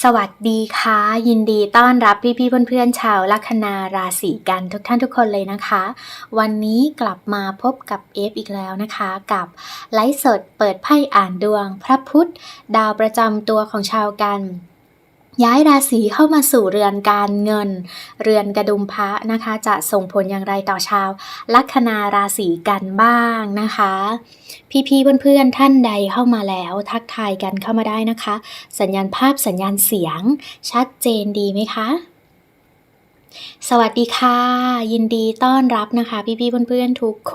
สวัสดีค่ะ ยินดีต้อนรับพี่พี่เพื่อนๆชาวลัคนาราศีกันทุกท่านทุกคนเลยนะคะ วันนี้กลับมาพบกับเอฟอีกแล้วนะคะ กับไลฟ์สดเปิดไพ่อ่านดวง พระพุธดาวประจำตัวของชาวกัน ย้ายราศีเข้ามาสู่เรือนการเงิน เรือนกระดุมพระนะคะ จะส่งผลอย่างไรต่อชาว ลัคนาราศีกันบ้างนะคะ พี่ๆเพื่อนๆท่านใดเข้ามาแล้วทักทายกันเข้ามาได้นะคะ สัญญาณภาพสัญญาณเสียง ชัดเจนดีไหมคะ สวัสดีค่ะ ยินดีต้อนรับนะคะ พี่ๆเพื่อนๆทุกค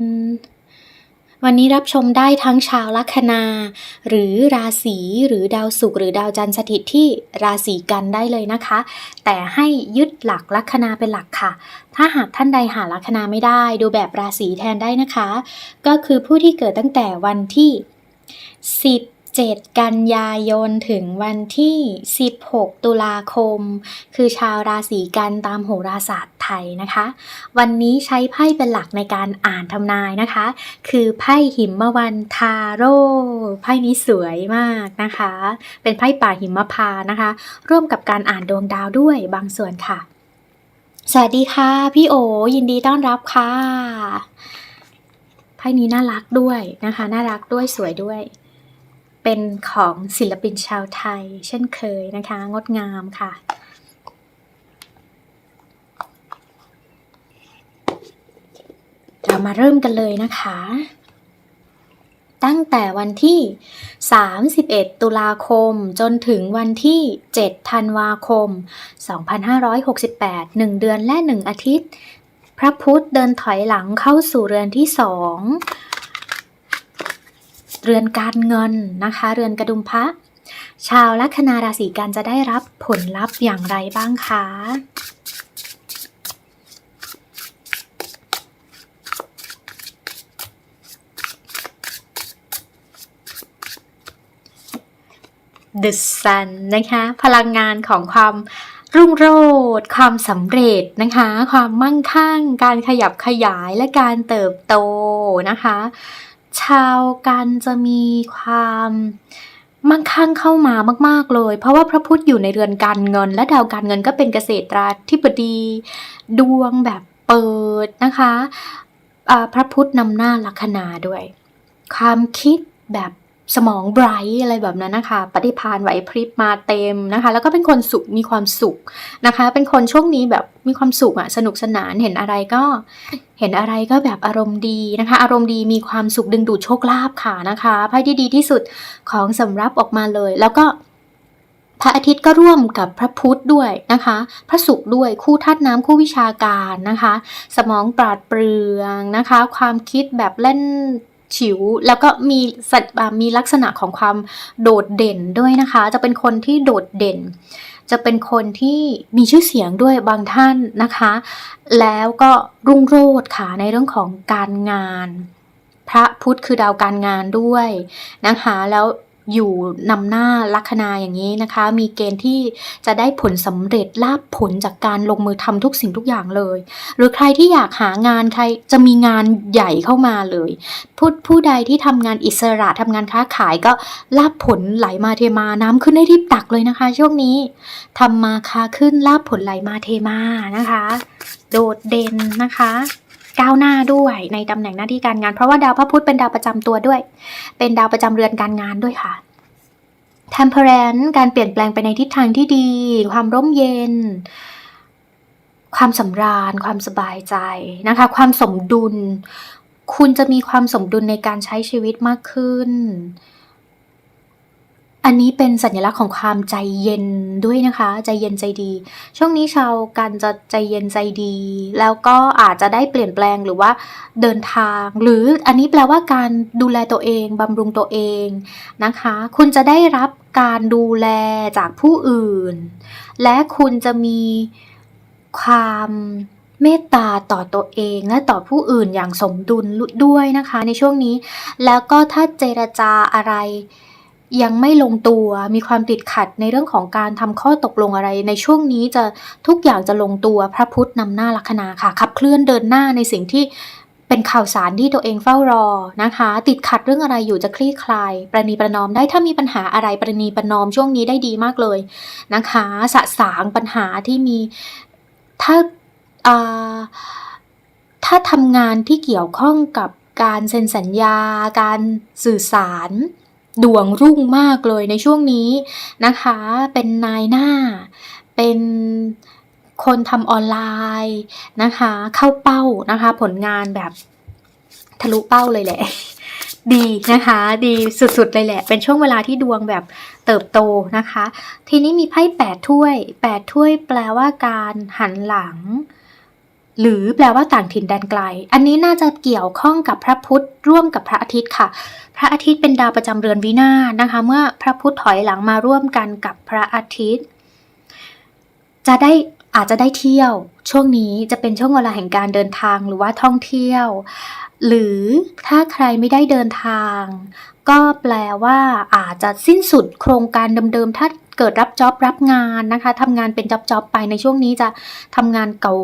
น วันนี้รับชมได้ทั้งชาวลัคนา หรือราศีหรือดาวศุกร์หรือดาวจันทร์สถิตที่ราศีกันได้เลยนะคะ แต่ให้ยึดหลักลัคนาเป็นหลักค่ะ ถ้าหากท่านใดหาลัคนาไม่ได้ ดูแบบราศีแทนได้นะคะ ก็คือผู้ที่เกิดตั้งแต่วันที่ 7 กันยายนถึงวันที่ 16 ตุลาคม คือชาวราศีกันตามโหราศาสตร์ไทยนะคะ วันนี้ใช้ไพ่เป็นหลักในการอ่านทำนายนะคะ คือไพ่หิมวันทาโร่ไพ่นี้สวยมากนะคะ เป็นไพ่ป่าหิมพานะคะ ร่วมกับการอ่านดวงดาวด้วยบางส่วนค่ะ สวัสดีค่ะ พี่โอยินดีต้อนรับค่ะไพ่นี้น่ารักด้วยนะคะ น่ารักด้วยสวยด้วย เป็นของศิลปินชาวไทย เช่นเคยนะคะ งดงามค่ะ เรามาเริ่มกันเลยนะคะ ตั้งแต่วันที่ 31 ตุลาคมจนถึงวันที่ 7 ธันวาคม 2568 1 เดือนและ 1 อาทิตย์ พระพุธเดินถอยหลังเข้าสู่เรือนที่2 เรือนการเงินนะคะ เรือนกระดุมพระชาวลัคนาราศีกันจะได้รับผลลัพธ์อย่างไรบ้างคะ The Sun นะคะ พลังงานของความรุ่งโรจน์ความสำเร็จนะคะ ความมั่งคั่ง การขยับขยายและการเติบโตนะคะ ชาวกันจะมีความมั่งคั่งเข้ามามาก ๆ เลย เพราะว่าพระพุธอยู่ในเรือนการเงิน และดาวการเงินก็เป็นเกษตราธิบดี ดวงแบบเปิดนะคะะพระพุธนำหน้าลัคนาด้วย ความคิดแบบ สมองไบรท์อะไรแบบนั้นนะคะ ปฏิภาณไหวพริบมาเต็มนะคะ แล้วก็เป็นคนสุขมีความสุขนะคะ เป็นคนช่วงนี้แบบมีความสุขอะสนุกสนานเห็นอะไรก็เห็นอะไรก็แบบอารมณ์ดีนะคะ อารมณ์ดีมีความสุขดึงดูดโชคลาภค่ะนะคะไพ่ที่ดีที่สุดของสำรับออกมาเลย แล้วก็พระอาทิตย์ก็ร่วมกับพระพุธด้วยนะคะ พระศุกร์ด้วยคู่ธาตุน้ำคู่วิชาการนะคะ สมองปราดเปรื่องนะคะ ความคิดแบบเล่น ฉิว แล้วก็มีสัตว์มีลักษณะของความโดดเด่นด้วยนะคะ จะเป็นคนที่โดดเด่น จะเป็นคนที่มีชื่อเสียงด้วยบางท่านนะคะ แล้วก็รุ่งโรจน์ค่ะในเรื่องของการงาน พระพุธคือดาวการงานด้วยนะคะ แล้ว อยู่นำหน้าลัคนาอย่างนี้นะคะ มีเกณฑ์ที่จะได้ผลสำเร็จลาบผลจากการลงมือทำทุกสิ่งทุกอย่างเลย หรือใครที่อยากหางานใครจะมีงานใหญ่เข้ามาเลยผู้ผู้ใดที่ทำงานอิสระทำงานค้าขายก็ลาบผลไหลมาเทมาน้ำขึ้นได้ที่ตักเลยนะคะ ช่วงนี้ทำมาค้าขึ้นลาบผลไหลมาเทมานะคะ โดดเด่นนะคะ ก้าวหน้าด้วยในตำแหน่งหน้าที่การงาน เพราะว่าดาวพระพุธเป็นดาวประจำตัวด้วย เป็นดาวประจำเรือนการงานด้วยค่ะ temperance การเปลี่ยนแปลงไปในทิศทางที่ดี ความร่มเย็น ความสำราญ ความสบายใจนะคะ ความสมดุล คุณจะมีความสมดุลในการใช้ชีวิตมากขึ้น อันนี้เป็นสัญลักษณ์ของความใจเย็นด้วยนะคะ ใจเย็นใจดี ช่วงนี้ชาวกันจะใจเย็นใจดี แล้วก็อาจจะได้เปลี่ยนแปลงหรือว่าเดินทาง หรืออันนี้แปลว่าการดูแลตัวเองบำรุงตัวเองนะคะ คุณจะได้รับการดูแลจากผู้อื่น และคุณจะมีความเมตตาต่อตัวเองและต่อผู้อื่นอย่างสมดุลด้วยนะคะ ในช่วงนี้ แล้วก็ถ้าเจรจาอะไร ยังไม่ลงตัวมีความติดขัดในเรื่องของการทำข้อตกลงอะไร ในช่วงนี้จะทุกอย่างจะลงตัวพระพุธนำหน้าลัคนาค่ะ ขับเคลื่อนเดินหน้าในสิ่งที่เป็นข่าวสารที่ตัวเองเฝ้ารอนะคะ ติดขัดเรื่องอะไรอยู่จะคลี่คลาย ประนีประนอมได้ถ้ามีปัญหาอะไรประนีประนอมช่วงนี้ได้ดีมากเลยนะคะ สะสางปัญหาที่มีถ้าาถ้าทำงานที่เกี่ยวข้องกับการเซ็นสัญญา การสื่อสาร ดวงรุ่งมากเลยในช่วงนี้นะคะ เป็นนายหน้า เป็นคนทำออนไลน์นะคะ เข้าเป้านะคะ ผลงานแบบทะลุเป้าเลยแหละ ดีนะคะ ดีสุดๆเลยแหละ เป็นช่วงเวลาที่ดวงแบบเติบโตนะคะ ทีนี้มีไพ่แปดถ้วยแปดถ้วยแปลว่าการหันหลัง หรือแปลว่าต่างถิ่นแดนไกล อันนี้น่าจะเกี่ยวข้องกับพระพุธร่วมกับพระอาทิตย์ค่ะ พระอาทิตย์เป็นดาวประจำเรือนวินานะคะ เมื่อพระพุธถอยหลังมาร่วมกันกับพระอาทิตย์ จะได้อาจจะได้เที่ยว ช่วงนี้จะเป็นช่วงเวลาแห่งการเดินทางหรือว่าท่องเที่ยว หรือถ้าใครไม่ได้เดินทาง ก็แปลว่าอาจจะสิ้นสุดโครงการเดิมๆ ถ้าเกิดรับจ็อบรับงานนะคะทำงานเป็นจ็อบๆไปในช่วงนี้จะทำงานเก่า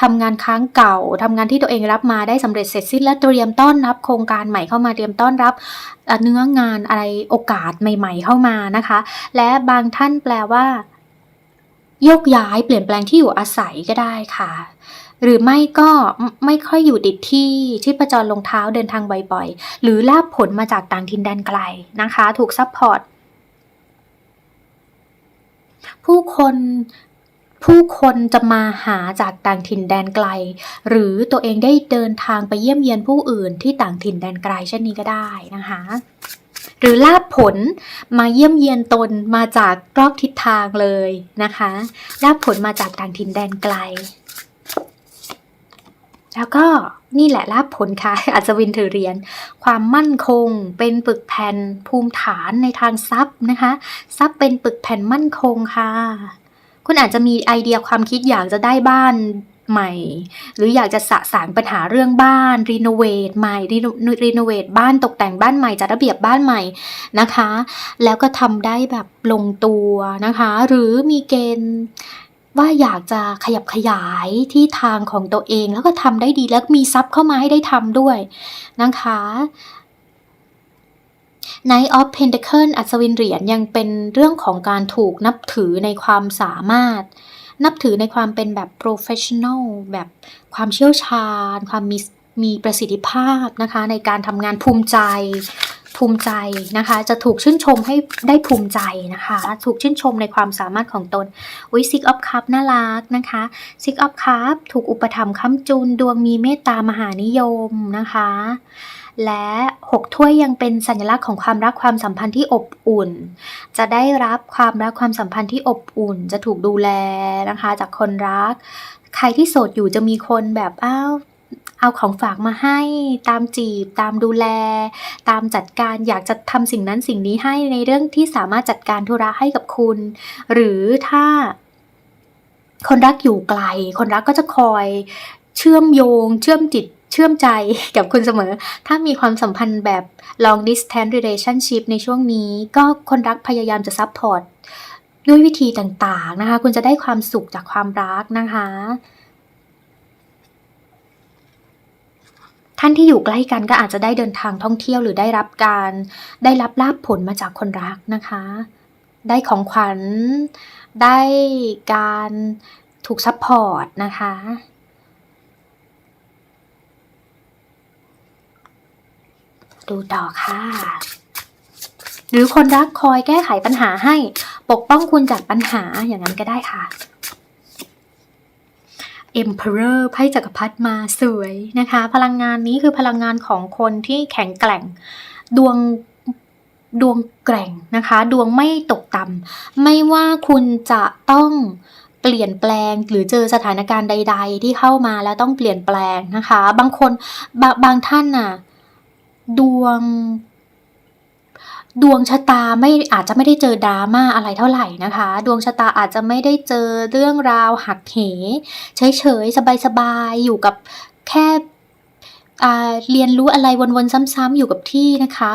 ทำงานค้างเก่าทำงานที่ตัวเองรับมาได้สำเร็จเสร็จสิ้นและเตรียมต้อนรับโครงการใหม่เข้ามาเตรียมต้อนรับเอ่อเนื้องานอะไรโอกาสใหม่ ๆ เข้ามานะคะ และบางท่านแปลว่าโยกย้ายเปลี่ยนแปลงที่อยู่อาศัยก็ได้ค่ะ หรือไม่ก็ไม่ค่อยอยู่ติดที่ที่ประจรลงเท้าเดินทางบ่อยๆ หรือลาบผลมาจากต่างถิ่นแดนไกลนะคะ ถูกซัพพอร์ตผู้คนผู้คนจะมาหาจากต่างถิ่นแดนไกล หรือตัวเองได้เดินทางไปเยี่ยมเยียนผู้อื่นที่ต่างถิ่นแดนไกลเช่นนี้ก็ได้นะคะ หรือลาบผลมาเยี่ยมเยียนตนมาจากรอบทิศทางเลยนะคะลาบผลมาจากต่างถิ่นแดนไกล แล้วก็นี่แหละลาบผลค่ะ อัศวินถือเหรียญความมั่นคงเป็นปึกแผ่นภูมิฐานในทางทรัพย์นะคะ ทรัพย์เป็นปึกแผ่นมั่นคงค่ะ คุณอาจจะมีไอเดียความคิดอยากจะได้บ้านใหม่ หรืออยากจะสะสางปัญหาเรื่องบ้านรีโนเวทใหม่รีโนเวทบ้านตกแต่งบ้านใหม่จัดระเบียบบ้านใหม่นะคะ แล้วก็ทำได้แบบลงตัวนะคะ หรือมีเกณฑ์ ว่าอยากจะขยับขยายที่ทางของตัวเอง แล้วก็ทำได้ดีแล้วมีทรัพย์เข้ามาให้ได้ทำด้วยนะคะ Knight of Pentacle อัศวินเหรียญยังเป็นเรื่องของการถูกนับถือในความสามารถ นับถือในความเป็นแบบ professional แบบความเชี่ยวชาญ ความมี มีประสิทธิภาพนะคะ ในการทำงานภูมิใจภูมิใจนะคะ จะถูกชื่นชมให้ได้ภูมิใจนะคะ ถูกชื่นชมในความสามารถของตนวิซิกออฟคัพน่ารักนะคะซิกออฟคัพถูกอุปถัมภ์ค้ำจุนดวงมีเมตตามหานิยมนะคะ และหกถ้วยยังเป็นสัญลักษณ์ของความรักความสัมพันธ์ที่อบอุ่น จะได้รับความรักความสัมพันธ์ที่อบอุ่น จะถูกดูแลนะคะ จากคนรัก ใครที่โสดอยู่จะมีคนแบบอ้าว เอาของฝากมาให้ตามจีบ ตามดูแล ตามจัดการอยากจะทำสิ่งนั้นสิ่งนี้ให้ในเรื่องที่สามารถจัดการธุระให้กับคุณ หรือถ้า คนรักอยู่ไกล คนรักก็จะคอยเชื่อมโยง เชื่อมจิตเชื่อมใจกับคุณเสมอ ถ้ามีความสัมพันธ์แบบ long distance relationship ในช่วงนี้ ก็คนรักพยายามจะซัพพอร์ตด้วยวิธีต่างๆนะคะ คุณจะได้ความสุขจากความรักนะคะ ท่านที่อยู่ใกล้กันก็อาจจะได้เดินทางท่องเที่ยวหรือได้รับการ ได้รับลาภผลมาจากคนรักนะคะ ได้ของขวัญ ได้การถูกซัพพอร์ตนะคะ ดูต่อค่ะ หรือคนรักคอยแก้ไขปัญหาให้ปกป้องคุณจากปัญหาอย่างนั้นก็ได้ค่ะ Emperor ไพ่จักรพรรดิมาสวยนะคะ พลังงานนี้คือพลังงานของคนที่แข็งแกร่ง ดวงดวงแกร่งนะคะ ดวงไม่ตกต่ำไม่ว่าคุณจะต้องเปลี่ยนแปลงหรือเจอสถานการณ์ใด ๆ ที่เข้ามาแล้วต้องเปลี่ยนแปลงนะคะ บางคนบบางท่านน่ะ ดวง ดวงชะตาไม่อาจจะไม่ได้เจอดราม่าอะไรเท่าไหร่นะคะ ดวงชะตาอาจจะไม่ได้เจอเรื่องราวหักเหเฉยๆสบายๆอยู่กับแค่เรียนรู้อะไรวนๆซ้ำๆอยู่กับที่นะคะ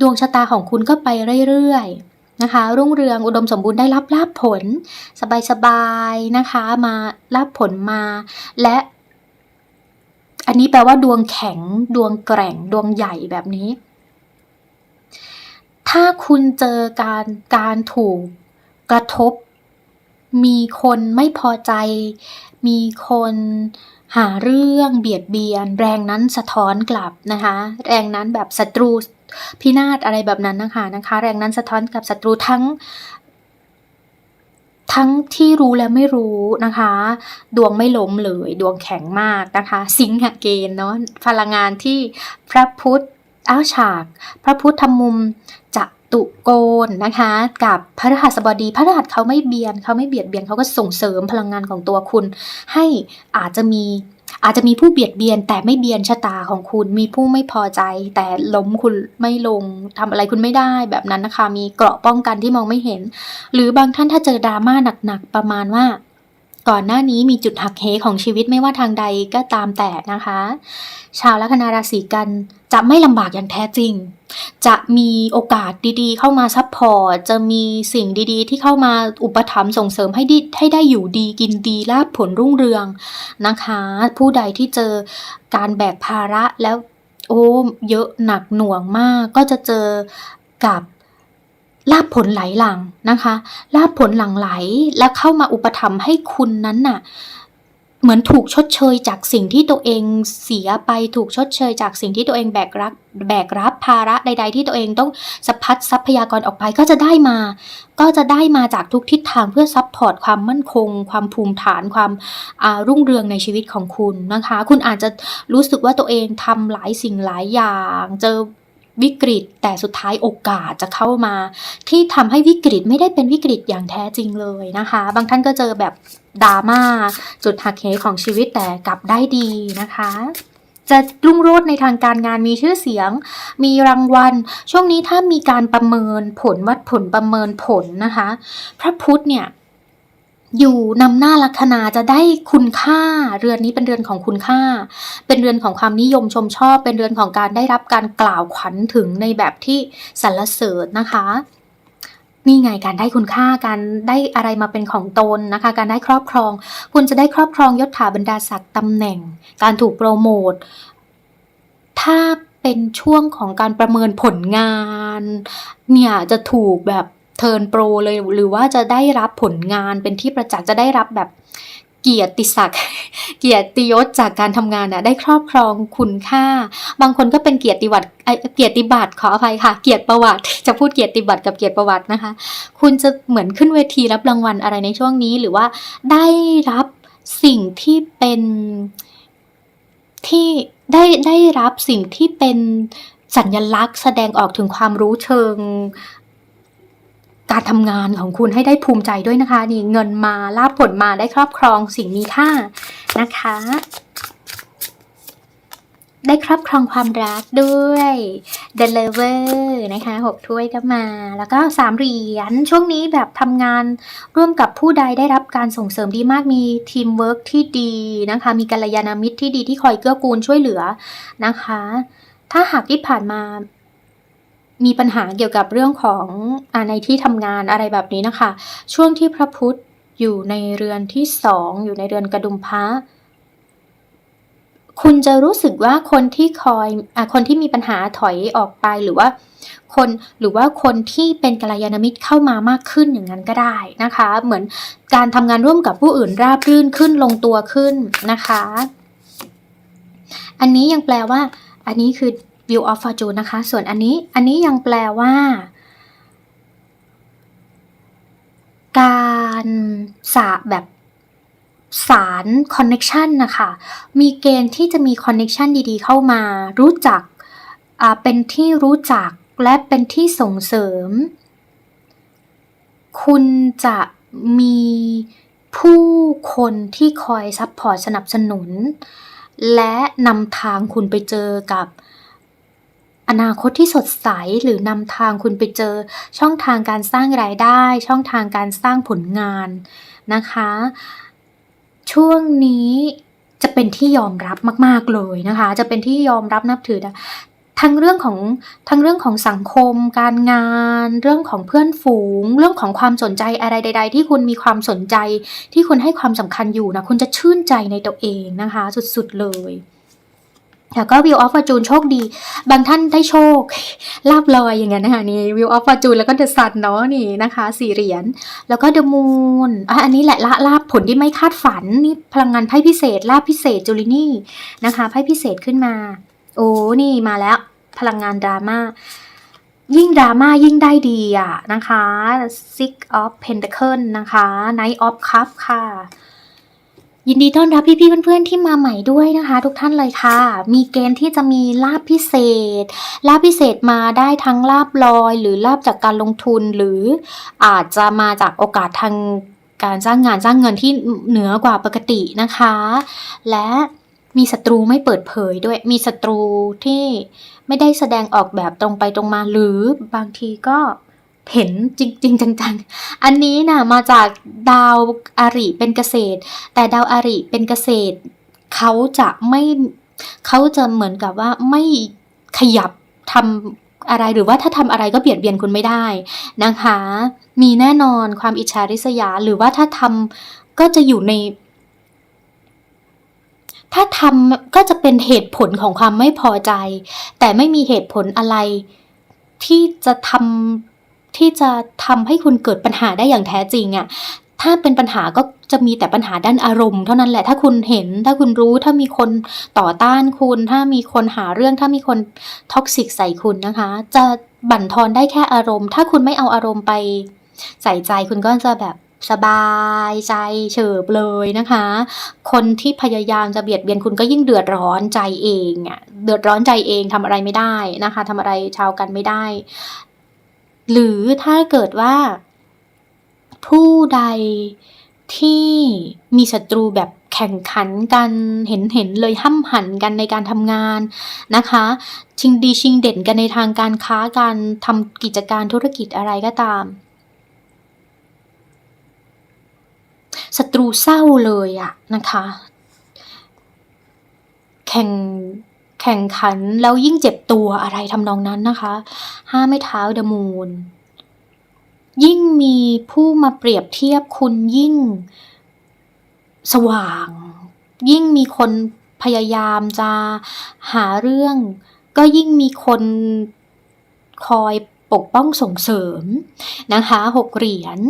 ดวงชะตาของคุณก็ไปเรื่อยๆนะคะ รุ่งเรืองอุดมสมบูรณ์ได้รับลาภผล สบายๆนะคะมาลาภผลมาและอันนี้แปลว่าดวงแข็งดวงแกร่งดวงใหญ่แบบนี้ ถ้าคุณเจอการการถูกกระทบ มีคนไม่พอใจ มีคนหาเรื่องเบียดเบียน แรงนั้นสะท้อนกลับนะคะ แรงนั้นแบบศัตรูพินาศอะไรแบบนั้นนะคะนะคะ แรงนั้นสะท้อนกับศัตรูทั้ง ทั้งที่รู้และไม่รู้นะคะ ดวงไม่ล้มเลย ดวงแข็งมากนะคะ สิงหเกณฑ์เนาะพลังงานที่พระพุทธ อ้าวฉาก พระพุทธมุมจะตุโกนนะคะ กับพระรหัสบดีพระรหัสเขาไม่เบียนเขาไม่เบียดเบียนเขาก็ส่งเสริมพลังงานของตัวคุณ ให้อาจจะมีอาจจะมีผู้เบียดเบียนแต่ไม่เบียนชะตาของคุณ มีผู้ไม่พอใจ แต่ล้มคุณไม่ลงทำอะไรคุณไม่ได้แบบนั้นนะคะ มีเกราะป้องกันที่มองไม่เห็น หรือบางท่านถ้าเจอดราม่าหนักๆประมาณว่า ก่อนหน้านี้มีจุดหักเหของชีวิตไม่ว่าทางใดก็ตามแต่นะคะ ชาวลัคนาราศีกันจะไม่ลำบากอย่างแท้จริง จะมีโอกาสดีๆ เข้ามาซัพพอร์ต จะมีสิ่งดีๆ ที่เข้ามาอุปถัมภ์ส่งเสริมให้ดีให้ได้อยู่ดีกินดีลาบผลรุ่งเรืองนะคะ ผู้ใดที่เจอการแบกภาระแล้วโอ้เยอะหนักหน่วงมากก็จะเจอกับ ลาบผลไหลหลังนะคะลาบผลหลังไหลและเข้ามาอุปถัมภ์ให้คุณนั้นน่ะเหมือนถูกชดเชยจากสิ่งที่ตัวเองเสียไปถูกชดเชยจากสิ่งที่ตัวเองแบกรับแบกรับภาระใด ๆ ที่ตัวเองต้องสะพัดทรัพยากรออกไปก็จะได้มา ก็จะได้มาจากทุกทิศทางเพื่อซัพพอร์ตความมั่นคง ความภูมิฐานความารุ่งเรืองในชีวิตของคุณนะคะ คุณอาจจะรู้สึกว่าตัวเองทำหลายสิ่งหลายอย่าง เจอ วิกฤต แต่สุดท้ายโอกาสจะเข้ามา ที่ทำให้วิกฤตไม่ได้เป็นวิกฤตอย่างแท้จริงเลยนะคะ บางท่านก็เจอแบบดราม่าจุดหักเหของชีวิตแต่กลับได้ดีนะคะจะรุ่งโรจน์ในทางการงานมีชื่อเสียง มีรางวัล ช่วงนี้ถ้ามีการประเมินผลวัดผลประเมินผลนะคะ พระพุธเนี่ย อยู่นำหน้าลัคนาจะได้คุณค่า เรือนนี้เป็นเรือนของคุณค่า เป็นเรือนของความนิยมชมชอบ เป็นเรือนของการได้รับการกล่าวขวัญถึงในแบบที่สรรเสริญนะคะนี่ไงการได้คุณค่าการได้อะไรมาเป็นของตนนะคะ การได้ครอบครอง คุณจะได้ครอบครองยศถาบรรดาศักดิ์ตำแหน่ง การถูกโปรโมทถ้าเป็นช่วงของการประเมินผลงาน เนี่ยจะถูกแบบ เทิร์นโปรเลยหรือว่าจะได้รับผลงานเป็นที่ประจักษ์จะได้รับแบบเกียรติศักดิ์เกียรติยศจากการทำงานน่ะได้ครอบครองคุณค่า บางคนก็เป็นเกียรติบัตรเอ้ยเกียรติบัตรขออภัยค่ะ เกียรติประวัติ จะพูดเกียรติบัตรกับเกียรติประวัตินะคะ คุณจะเหมือนขึ้นเวทีรับรางวัลอะไรในช่วงนี้ หรือว่าได้รับสิ่งที่เป็นที่ได้ได้รับสิ่งที่เป็นสัญลักษณ์แสดงออกถึงความรู้เชิง การทำงานของคุณให้ได้ภูมิใจด้วยนะคะ นี่เงินมาลาบผลมาได้ครอบครองสิ่งมีค่านะคะ ได้ครอบครองความรักด้วย The Lover นะคะหกถ้วยก็มา แล้วก็สามเหรียญช่วงนี้แบบทำงานร่วมกับผู้ใดได้รับการส่งเสริมดีมากมีทีมเวิร์กที่ดีนะคะ มีกัลยาณมิตรที่ดีที่คอยเกื้อกูลช่วยเหลือนะคะ ถ้าหากที่ผ่านมา มีปัญหาเกี่ยวกับเรื่องของอในที่ทำงานอะไรแบบนี้นะคะ ช่วงที่พระพุธอยู่ในเรือนที่สองอยู่ในเรือนกระดุมพระคุณจะรู้สึกว่าคนที่คอยอคนที่มีปัญหาถอยออกไปหรือว่า คนหรือว่าคนที่เป็นกัลยาณมิตรเข้ามามากขึ้นอย่างนั้นก็ได้นะคะ เหมือนการทำงานร่วมกับผู้อื่นราบรื่นขึ้นลงตัวขึ้นนะคะ อันนี้ยังแปลว่า อันนี้คือ view of fortune นะคะ ส่วนอันนี้อันนี้ยังแปลว่า การสาแบบสารคอนเน็ชันนะคะ มีเกณฑ์ที่จะมีคอนเน็ชันดีๆ เข้ามา รู้จักเป็นที่รู้จักและเป็นที่ส่งเสริม คุณจะมีผู้คนที่คอยซัพพอร์ตสนับสนุน และนำทางคุณไปเจอกับ อนาคตที่สดใสหรือนำทางคุณไปเจอ ช่องทางการสร้างรายได้ ช่องทางการสร้างผลงานนะคะ ช่วงนี้จะเป็นที่ยอมรับมากๆเลยนะคะ จะเป็นที่ยอมรับนับถือทั้งเรื่องของทั้งเรื่องของสังคม การงาน เรื่องของเพื่อนฝูง เรื่องของความสนใจอะไรใด ๆ ที่คุณมีความสนใจ ที่คุณให้ความสำคัญอยู่นะคุณจะชื่นใจในตัวเองนะคะ สุดๆเลย แล้วก็ Wheel of Fortune โชคดี บางท่านได้โชคลาบลอยอย่างเงี้ยนะคะนี่ Wheel of Fortune แล้วก็ The Sun เนาะนี่นะคะสี่เหรียญแล้วก็ The Moon อะอันนี้แหละละลาบผลที่ไม่คาดฝันนี่พลังงานไพ่พิเศษลาบพิเศษจูลินี่นะคะไพ่พิเศษขึ้นมา โอ้นี่มาแล้วพลังงานดราม่ายิ่งดราม่ายิ่งได้ดีอะนะคะ Six of Pentacle นะคะ Knight of Cup ค่ะ ยินดีต้อนรับพี่ๆเพื่อนๆที่มาใหม่ด้วยนะคะ ทุกท่านเลยค่ะ มีเกณฑ์ที่จะมีลาบพิเศษ ลาบพิเศษมาได้ทั้งลาบลอย หรือลาบจากการลงทุนหรืออาจจะมาจากโอกาสทางการจ้างงานจ้างเงินที่เหนือกว่าปกตินะคะ และมีศัตรูไม่เปิดเผยด้วย มีศัตรูที่ไม่ได้แสดงออกแบบตรงไปตรงมาหรือบางทีก็ เห็นจริงๆจังๆ อันนี้นะมาจากดาวอาริเป็นเกษตร แต่ดาวอาริเป็นเกษตรเขาจะไม่เขาจะเหมือนกับว่าไม่ขยับทำอะไรหรือว่าถ้าทำอะไรก็เบียดเบียนคุณไม่ได้นะคะ มีแน่นอนความอิจฉาริษยา หรือว่าถ้าทำก็จะอยู่ในถ้าทำก็จะเป็นเหตุผลของความไม่พอใจ แต่ไม่มีเหตุผลอะไร ที่จะทำ ที่จะทำให้คุณเกิดปัญหาได้อย่างแท้จริงอะ่ะถ้าเป็นปัญหาก็จะมีแต่ปัญหาด้านอารมณ์เท่านั้นแหละถ้าคุณเห็น ถ้าคุณรู้ถ้ามีคนต่อต้านคุณ ถ้ามีคนหาเรื่อง ถ้ามีคนท็อกซิกใส่คุณนะคะ จะบั่นทอนได้แค่อารมณ์ ถ้าคุณไม่เอาอารมณ์ไปใส่ใจคุณก็จะแบบสบายใจเฉิบเลยนะคะ คนที่พยายามจะเบียดเบียนคุณก็ยิ่งเดือดร้อนใจเองอะเดือดร้อนใจเองทำอะไรไม่ได้นะคะทำอะไรชาวกันไม่ได้ หรือถ้าเกิดว่า ผู้ใดที่มีศัตรูแบบแข่งขันกันเห็นเห็นเลยห้ำหันกันในการทำงานนะคะ ชิงดีชิงเด่นกันในทางการค้าการทำกิจการธุรกิจอะไรก็ตามศัตรูเศร้าเลยอะนะคะ แข่ง แข่งขันแล้วยิ่งเจ็บตัวอะไรทำนองนั้นนะคะห้าไม่เท้าเดมูนยิ่งมีผู้มาเปรียบเทียบคุณยิ่งสว่าง ยิ่งมีคนพยายามจะหาเรื่อง ก็ยิ่งมีคนคอยปกป้องส่งเสริมนะคะหกเหรียญ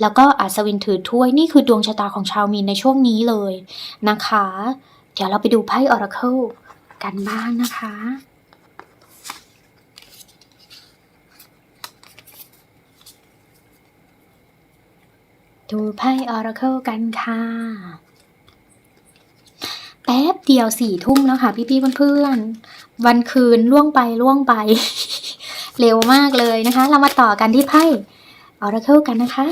แล้วก็อัศวินถือถ้วยนี่คือดวงชะตาของชาวมีนในช่วงนี้เลยนะคะ เดี๋ยวเราไปดูไพ่ออราเคิล กันบ้างนะคะ ดูไพ่ออราเคิลกันค่ะ แป๊บเดียวสี่ทุ่มแล้วค่ะ พี่ๆเพื่อนๆ วันคืนล่วงไปล่วงไป เร็วมากเลยนะคะ เรามาต่อกันที่ไพ่ออราเคิลกันนะคะ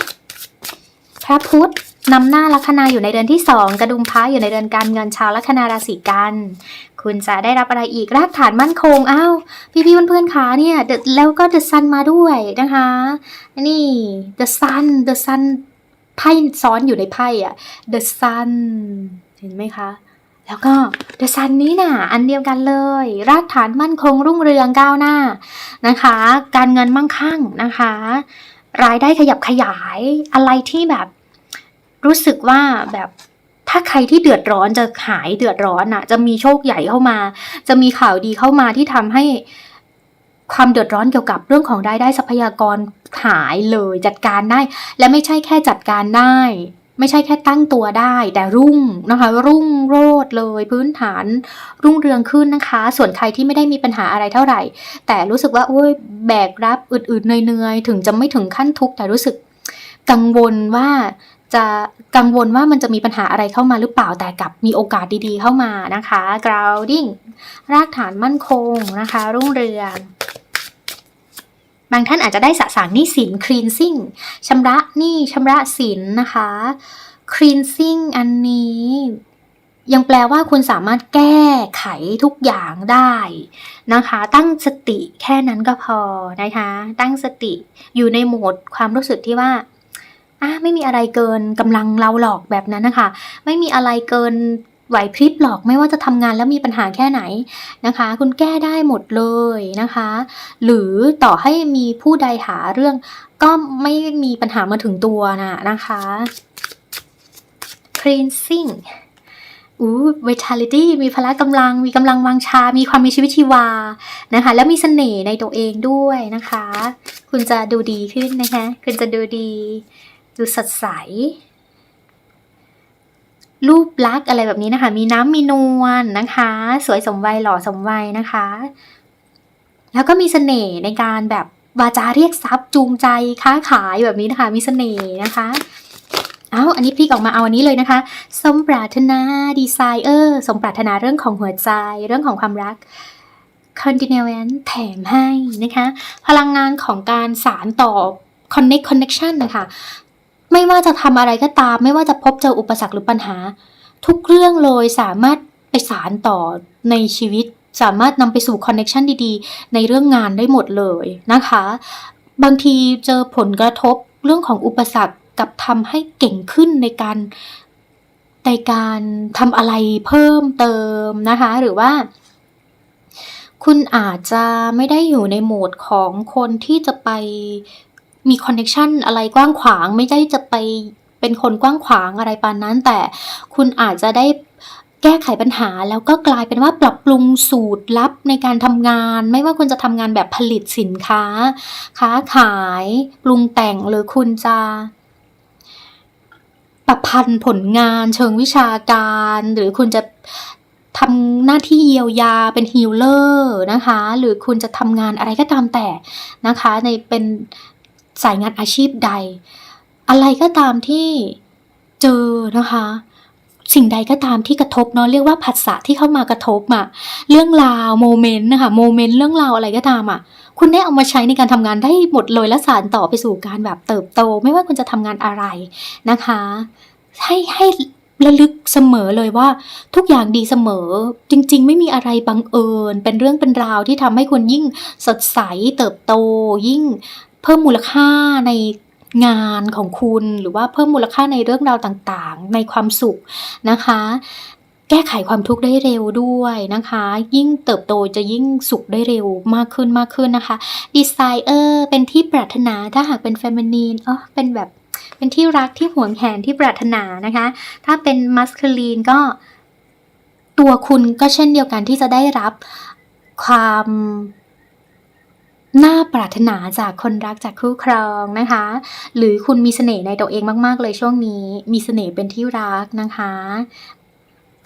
พระพุธ นำหน้าลัคนาอยู่ในเดือนที่สองกระดุมพระอยู่ในเดือนการเงินชาวลัคนาราศีกัน คุณจะได้รับอะไรอีกรากฐานมั่นคงอ้าวพี่ๆเพื่อนๆคะเนี่ยแล้วก็ The Sun มาด้วยนะคะ นี่ The Sun The Sun ไพ่ซ้อนอยู่ในไพ่อะ The Sun เห็นไหมคะ แล้วก็ The Sun นี้น่ะ อันเดียวกันเลย รากฐานมั่นคงรุ่งเรืองก้าวหน้านะคะ การเงินมั่งคั่งนะคะ รายได้ขยับขยายอะไรที่แบบ รู้สึกว่าแบบถ้าใครที่เดือดร้อนจะหายเดือดร้อนอะจะมีโชคใหญ่เข้ามา จะมีข่าวดีเข้ามาที่ทำให้ความเดือดร้อนเกี่ยวกับเรื่องของรายได้ทรัพยากรหายเลยจัดการได้ และไม่ใช่แค่จัดการได้ ไม่ใช่แค่ตั้งตัวได้ แต่รุ่งนะคะ รุ่งโรดเลยพื้นฐาน รุ่งเรืองขึ้นนะคะ ส่วนใครที่ไม่ได้มีปัญหาอะไรเท่าไหร่ แต่รู้สึกว่าโอ้ยแบกรับอืดๆเนื่อยๆถึงจะไม่ถึงขั้นทุกข์แต่รู้สึกกังวลว่า จะกังวลว่ามันจะมีปัญหาอะไรเข้ามาหรือเปล่าแต่กลับมีโอกาสดีๆเข้ามานะคะ grounding รากฐานมั่นคงนะคะ รุ่งเรืองบางท่านอาจจะได้สะสางหนี้สิน cleansing ชำระหนี้ชำระสินนะคะ cleansing อันนี้ยังแปลว่าคุณสามารถแก้ไขทุกอย่างได้นะคะ ตั้งสติแค่นั้นก็พอนะคะ ตั้งสติอยู่ในโหมดความรู้สึกที่ว่า อะไม่มีอะไรเกินกำลังเราหรอกแบบนั้นนะคะ ไม่มีอะไรเกินไหวพริบหรอกไม่ว่าจะทำงานแล้วมีปัญหาแค่ไหนนะคะ คุณแก้ได้หมดเลยนะคะ หรือต่อให้มีผู้ใดหาเรื่อง ก็ไม่มีปัญหามาถึงตัวนะนะคะ cleansing อู้ vitality มีพละกำลัง มีกำลังวังชา มีความมีชีวิตชีวานะคะ แล้วมีเสน่ห์ในตัวเองด้วยนะคะ คุณจะดูดีขึ้นนะคะ คุณจะดูดี ดูสดใส รูปลักษ์อะไรแบบนี้นะคะ มีน้ำมีนวลนะคะ สวยสมวัยหล่อสมวัยนะคะ แล้วก็มีเสน่ห์ในการแบบวาจาเรียกทรัพย์จูงใจค้าขายแบบนี้นะคะ มีเสน่ห์นะคะเอาอันนี้พลิกออกมาเอาอันนี้เลยนะคะ สมปรารถนาดีไซเออร์สมปรารถนาเรื่องของหัวใจ เรื่องของความรัก continuance แถมให้นะคะ พลังงานของการสารต่อ connect connection นะคะ ไม่ว่าจะทำอะไรก็ตาม ไม่ว่าจะพบเจออุปสรรคหรือปัญหา ทุกเรื่องเลยสามารถไปสารต่อในชีวิต สามารถนำไปสู่ connection ดีๆ ในเรื่องงานได้หมดเลยนะคะ บางทีเจอผลกระทบเรื่องของอุปสรรคกับทำให้เก่งขึ้นในการในการทำอะไรเพิ่มเติมนะคะ หรือว่า คุณอาจจะไม่ได้อยู่ในโหมดของคนที่จะไป มีคอนเน t ชันอะไรกว้างขวาง ไม่ได้จะไปเป็นคนกว้างขวางอะไรปานนั้น แต่คุณอาจจะได้แก้ไขปัญหาแล้วก็กลายเป็นว่าปรับปรุงสูตรลับในการทำงาน ไม่ว่าคุณจะทำงานแบบผลิตสินค้า ค้าขาย ปรุงแต่งหรือคุณจะประพันธ์ผลงานเชิงวิชาการ หรือคุณจะทำหน้าที่เยียวยาเป็นฮีลเลอร์นะคะ หรือคุณจะทำงานอะไรก็ตามแต่นะคะ ในเป็น สายงานอาชีพใด อะไรก็ตามที่เจอนะคะ สิ่งใดก็ตามที่กระทบเนาะเรียกว่าผัสสะที่เข้ามากระทบอะเรื่องราวโมเมนต์นะคะโมเมนต์เรื่องราวอะไรก็ตามอะคุณได้เอามาใช้ในการทำงานได้หมดเลยและสานต่อไปสู่การแบบเติบโต ไม่ว่าคุณจะทำงานอะไรนะคะ ให้ให้ระลึกเสมอเลยว่าทุกอย่างดีเสมอ จริง ๆ ไม่มีอะไรบังเอิญ เป็นเรื่องเป็นราวที่ทำให้คุณยิ่งสดใสเติบโตยิ่ง เพิ่มมูลค่าในงานของคุณหรือว่าเพิ่มมูลค่าในเรื่องราวต่างๆ ในความสุขนะคะ แก้ไขความทุกข์ได้เร็วด้วยนะคะ ยิ่งเติบโตจะยิ่งสุขได้เร็วมากขึ้นมากขึ้นนะคะ desire เป็นที่ปรารถนาถ้าหากเป็น feminine อ๋อเป็นแบบเป็นที่รักที่หวงแหนที่ปรารถนานะคะ ถ้าเป็น masculine ก็ตัวคุณก็เช่นเดียวกันที่จะได้รับความ น่าปรารถนาจากคนรักจากคู่ครองนะคะ หรือคุณมีเสน่ห์ในตัวเองมาก ๆ เลยช่วงนี้ มีเสน่ห์เป็นที่รักนะคะ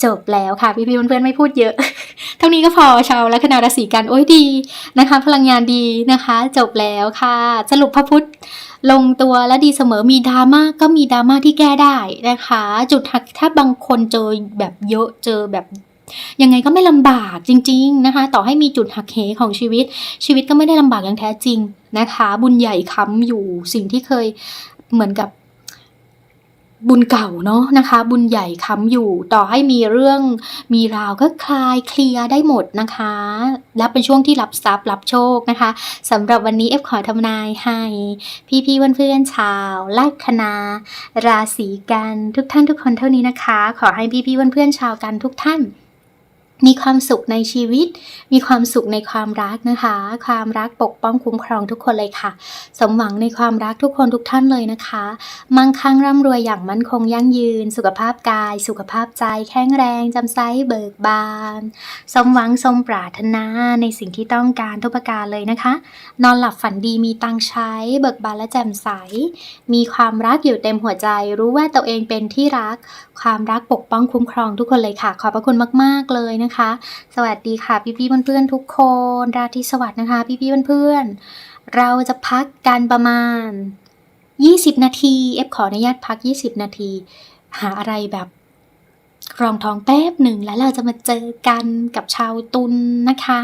จบแล้วค่ะ พี่ๆเพื่อนๆไม่พูดเยอะ เท่านี้ก็พอชาวลัคนาราศีกันโอ้ยดีนะคะ พลังงานดีนะคะ จบแล้วค่ะ สรุปพระพุธลงตัวและดีเสมอมีดราม่าก็มีดราม่าที่แก้ได้นะคะ จุดหักถ้าบางคนเจอแบบเยอะเจอแบบ ยังไงก็ไม่ลำบากจริง ๆนะคะ ต่อให้มีจุดหักเหของชีวิต ชีวิตก็ไม่ได้ลำบากอย่างแท้จริงนะคะ บุญใหญ่ค้ำอยู่สิ่งที่เคยเหมือนกับบุญเก่าเนาะนะคะ บุญใหญ่ค้ำอยู่ ต่อให้มีเรื่องมีราวก็คลายเคลียร์ได้หมดนะคะ และเป็นช่วงที่รับทรัพย์รับโชคนะคะสำหรับวันนี้เอฟขอทำนายให้ พี่ๆเพื่อนๆชาวลัคนา ราศีกันทุกท่านทุกคนเท่านี้นะคะ ขอให้พี่ๆเพื่อนๆชาวกันทุกท่าน มีความสุขในชีวิต มีความสุขในความรักนะคะ ความรักปกป้องคุ้มครองทุกคนเลยค่ะ สมหวังในความรักทุกคนทุกท่านเลยนะคะ มั่งคั่งร่ำรวยอย่างมั่นคงยั่งยืน สุขภาพกาย สุขภาพใจ แข็งแรงจำไซเบิกบาน สมหวังสมปรารถนาในสิ่งที่ต้องการทุกประการเลยนะคะ นอนหลับฝันดีมีตังใช้ เบิกบานและแจ่มใส มีความรักอยู่เต็มหัวใจ รู้ว่าตัวเองเป็นที่รัก ความรักปกป้องคุ้มครองทุกคนเลยค่ะ ขอบพระคุณมาก ๆเลยนะคะสวัสดีค่ะพี่ๆเพื่อนๆทุกคน ราตรีสวัสดิ์นะคะ พี่ๆเพื่อนๆเราจะพักกันประมาณ 20 นาทีเอฟขออนุญาตพัก 20 นาที หาอะไรแบบรองท้องแป๊บหนึ่งแล้วเราจะมาเจอกันกับชาวตุลนะคะ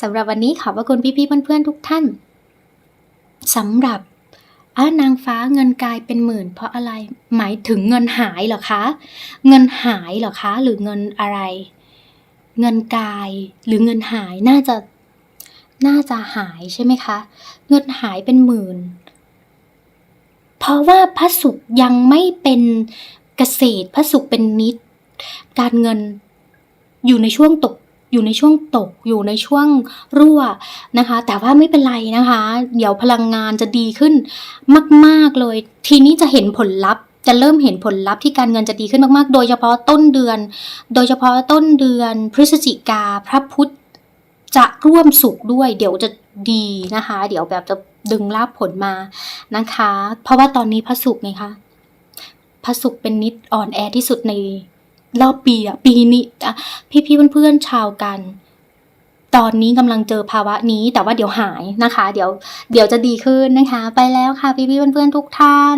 สำหรับวันนี้ขอบพระคุณพี่ๆเพื่อนๆทุกท่านสำหรับอานางฟ้าเงินกายเป็นหมื่น เพราะอะไรหมายถึงเงินหายเหรอคะ เงินหายเหรอคะ หรือเงินอะไร เงินกายหรือเงินหายน่าจะน่าจะหายใช่ไหมคะ เงินหายเป็นหมื่น เพราะว่าพระศุกร์ยังไม่เป็นเกษตรพระศุกร์เป็นนิด การเงินอยู่ในช่วงตกอยู่ในช่วงตกอยู่ในช่วงรั่วนะคะ แต่ว่าไม่เป็นไรนะคะ เดี๋ยวพลังงานจะดีขึ้นมาก ๆเลย ทีนี้จะเห็นผลลัพธ์ จะเริ่มเห็นผลลัพธ์ที่การเงินจะดีขึ้นมาก ๆ โดยเฉพาะต้นเดือน โดยเฉพาะต้นเดือนพฤศจิกาพระพุธจะร่วมสุขด้วย เดี๋ยวจะดีนะคะ เดี๋ยวแบบจะดึงลาบผลมานะคะ เพราะว่าตอนนี้พระศุกร์ไงคะพระศุกร์เป็นนิดอ่อนแอที่สุดในรอบปีอะปีนี้อะพี่เพื่อนๆชาวกัน ตอนนี้กำลังเจอภาวะนี้ แต่ว่าเดี๋ยวหายนะคะ เดี๋ยวเดี๋ยวจะดีขึ้นนะคะ ไปแล้วค่ะพี่ๆเพื่อนๆทุกท่าน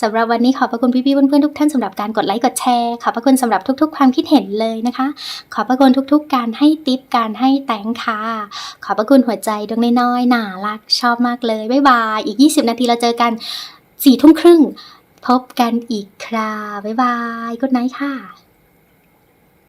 สำหรับวันนี้ขอบพระคุณพี่ๆเพื่อนๆทุกท่านสำหรับการกดไลค์กดแชร์ขอบพระคุณสำหรับทุก ๆ ความคิดเห็นเลยนะคะ ขอบพระคุณทุก ๆ การให้ติปการให้แตงค่ะ ขอบพระคุณหัวใจดวงน้อยๆน่ารักชอบมากเลยบ๊ายบายอีก 20 นาทีเราเจอกัน4ทุ่มครึ่งพบกันอีกคราบ๊ายบายกดไนท์ค่ะ